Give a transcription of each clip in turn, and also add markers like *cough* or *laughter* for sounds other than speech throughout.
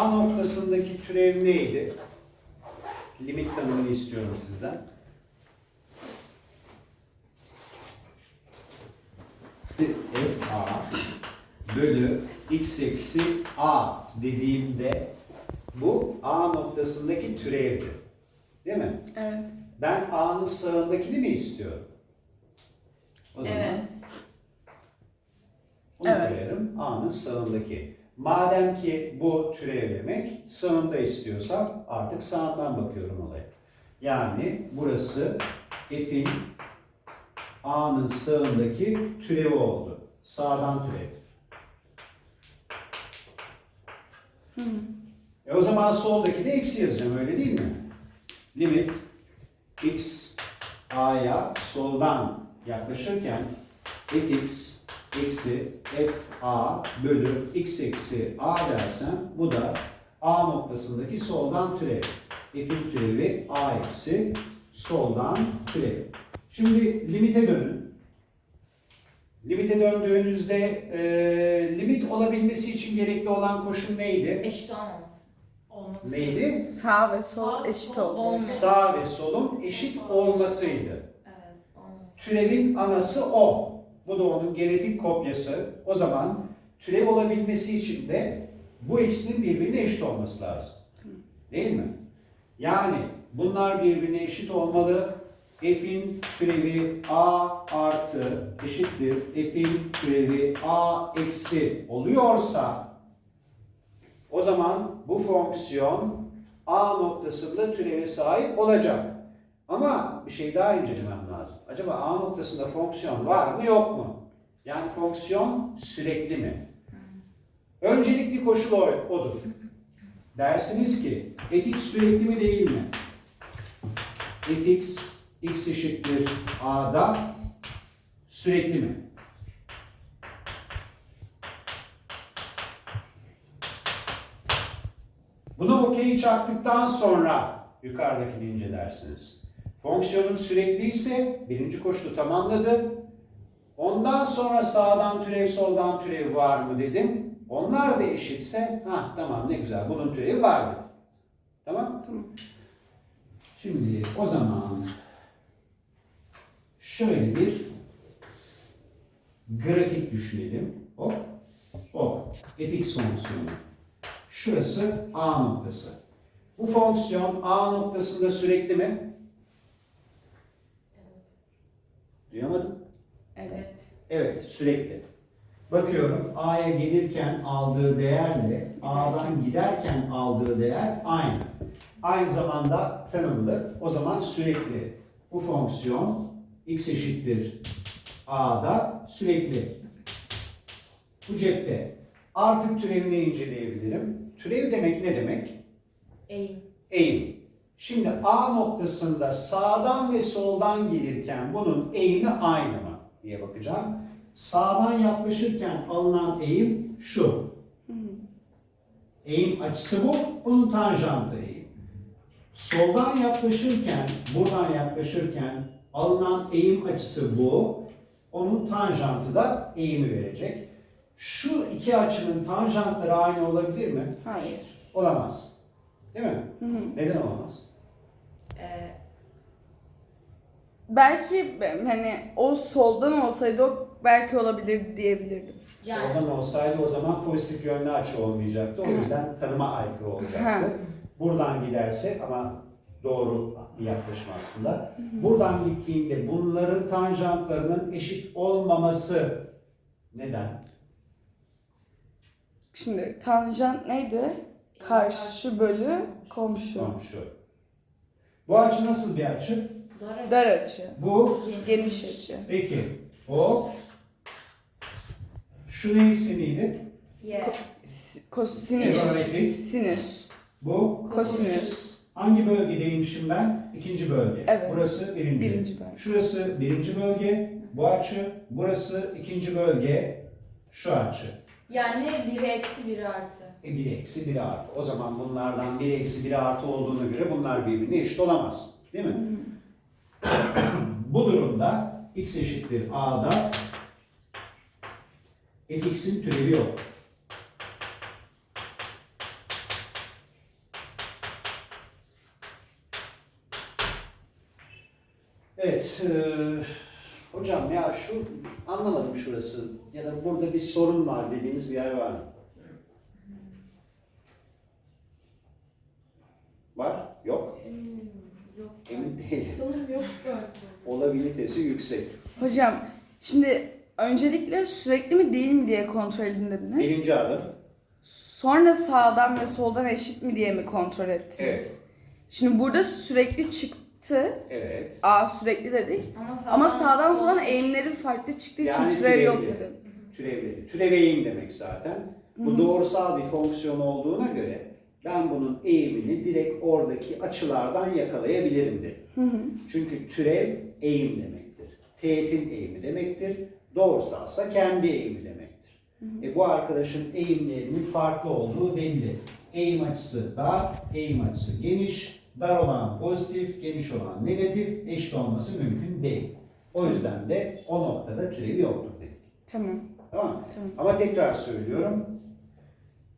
A noktasındaki türev neydi? Limit tanımını istiyorum sizden. f a bölü x eksi a dediğimde bu a noktasındaki türevdi. Değil mi? Evet. Ben a'nın sağındakini mi istiyorum? O zaman Evet. bunu Evet. koyarım. A'nın sağındaki. Madem ki bu türevlemek sağında istiyorsam artık sağından bakıyorum olaya. Yani burası f'in A'nın sağındaki türevi oldu. Sağdan türev. E o zaman soldaki de eksi yazacağım öyle değil mi? Limit x a'ya soldan yaklaşırken fx eksi f a bölü x eksi a dersem bu da a noktasındaki soldan türev. f'in türevi a eksi soldan türev. Şimdi limite dönün. Limite döndüğünüzde e, limit olabilmesi için gerekli olan koşul neydi? Eşit olmaması. Olması. Neydi? Sağ ve sol Sağ, eşit sol olacak. Sağ ve solun eşit olmasıydı. Evet. Olması. Türevin anası o. Bu da onun genetik kopyası. O zaman türev olabilmesi için de bu ikisinin birbirine eşit olması lazım. Değil mi? Yani bunlar birbirine eşit olmalı. F'in türevi a artı eşittir. F'in türevi a eksi oluyorsa o zaman bu fonksiyon a noktasında türeve sahip olacak. Ama bir şey daha incelemem lazım. Acaba A noktasında fonksiyon var mı yok mu? Yani fonksiyon sürekli mi? Öncelikli koşul odur. Dersiniz ki fx sürekli mi değil mi? fx x eşittir a'da sürekli mi? Bunu okey çaktıktan sonra yukarıdakini incelersiniz. Fonksiyonum sürekli ise birinci koşulu tamamladı. Ondan sonra sağdan türev soldan türev var mı dedim. Onlar da eşitse ha tamam ne güzel bunun türevi var dedim. Tamam? Tamam. Şimdi o zaman şöyle bir grafik düşünelim. Hop. Hop. fx fonksiyonu. Şurası a noktası. Bu fonksiyon a noktasında sürekli mi? Evet. Sürekli. Bakıyorum A'ya gelirken aldığı değerle A'dan giderken aldığı değer aynı. Aynı zamanda tanımlı. O zaman sürekli. Bu fonksiyon x eşittir A'da sürekli. Bu cepte. Artık türevini inceleyebilirim. Türev demek ne demek? Eğim. eğim. Şimdi A noktasında sağdan ve soldan gelirken bunun eğimi aynı mı diye bakacağım. Sağdan yaklaşırken alınan eğim şu. Eğim açısı bu, bunun tanjantı eğim. Soldan yaklaşırken, buradan yaklaşırken alınan eğim açısı bu. Onun tanjantı da eğimi verecek. Şu iki açının tanjantları aynı olabilir mi? Hayır. Olamaz. Değil mi? Hı hı. Neden olamaz? Ee, Belki hani o soldan olsaydı o belki olabilir diyebilirdim. yani Soldan olsaydı o zaman pozitif yönlü açı olmayacaktı. O yüzden tanıma aykırı olacaktı. Buradan giderse ama doğru bir yaklaşım aslında. Buradan gittiğinde bunların tanjantlarının eşit olmaması neden? Şimdi tanjant neydi? Karşı bölü komşu. Komşu. Bu açı nasıl bir açı? Dar açı. Bu Geniş açı. peki. O şu ne ekseniydi? Ye. Si- Kosinüs. Trigonometrik. Sinüs. Bu Kosinüs. hangi bölgedeymişim ben? İkinci bölge. Evet. Burası birinci. Birinci bölge. Şurası birinci bölge, bu açı, burası ikinci bölge, şu açı. Yani biri eksi biri artı. E biri eksi biri artı. O zaman bunlardan biri eksi biri artı olduğuna göre bunlar birbirine eşit olamaz. Değil mi? *coughs* Bu durumda x eşittir a'da fx'in türevi olur. Evet, e, hocam ya şu anlamadım şurası ya da burada bir sorun var dediğiniz bir yer var mı? Var. Emin değilim. Sanırım yok galiba. Olabilitesi yüksek. Hocam şimdi öncelikle sürekli mi değil mi diye kontrol edin dediniz. Birinci adım. Sonra sağdan ve soldan eşit mi diye mi kontrol ettiniz? Evet. Şimdi burada sürekli çıktı. Evet. Aa sürekli dedik. Ama sağdan, Ama sağdan soldan eğimleri farklı çıktığı için Yani türev yok türevli. dedim. Türevleri. Türev eğim demek zaten. Bu doğrusal bir fonksiyon olduğuna göre ben bunun eğimini direkt oradaki açılardan yakalayabilirim dedim. Hı hı. Çünkü türev eğim demektir. Teğetin eğimi demektir. Doğrusalsa kendi eğimi demektir. E bu arkadaşın eğimlerinin farklı olduğu belli. Eğim açısı dar, eğim açısı geniş. Dar olan pozitif, geniş olan negatif, eşit olması mümkün değil. O yüzden de o noktada türevi yoktur dedik. Tamam. Tamam? Tamam. Ama tekrar söylüyorum.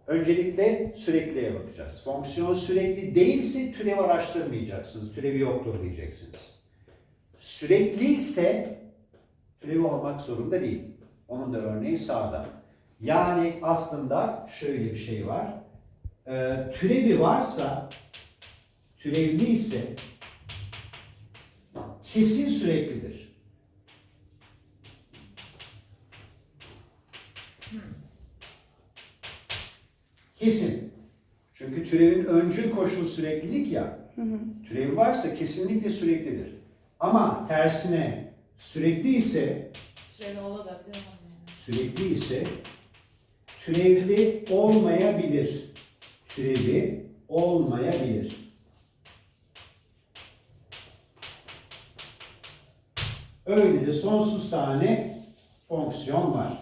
Öncelikle sürekliliğe bakacağız. Fonksiyon sürekli değilse türev araştırmayacaksınız. Türevi yoktur diyeceksiniz. Sürekli ise türevi olmak zorunda değil. Onun da örneği sağda. Yani aslında şöyle bir şey var. Ee, türevi varsa, türevli ise kesin süreklidir. Kesin. Çünkü türevin öncül koşulu süreklilik ya. Türevi varsa kesinlikle süreklidir. Ama tersine sürekli ise sürekli ise türevli olmayabilir. Türevi olmayabilir. Öyle de sonsuz tane fonksiyon var.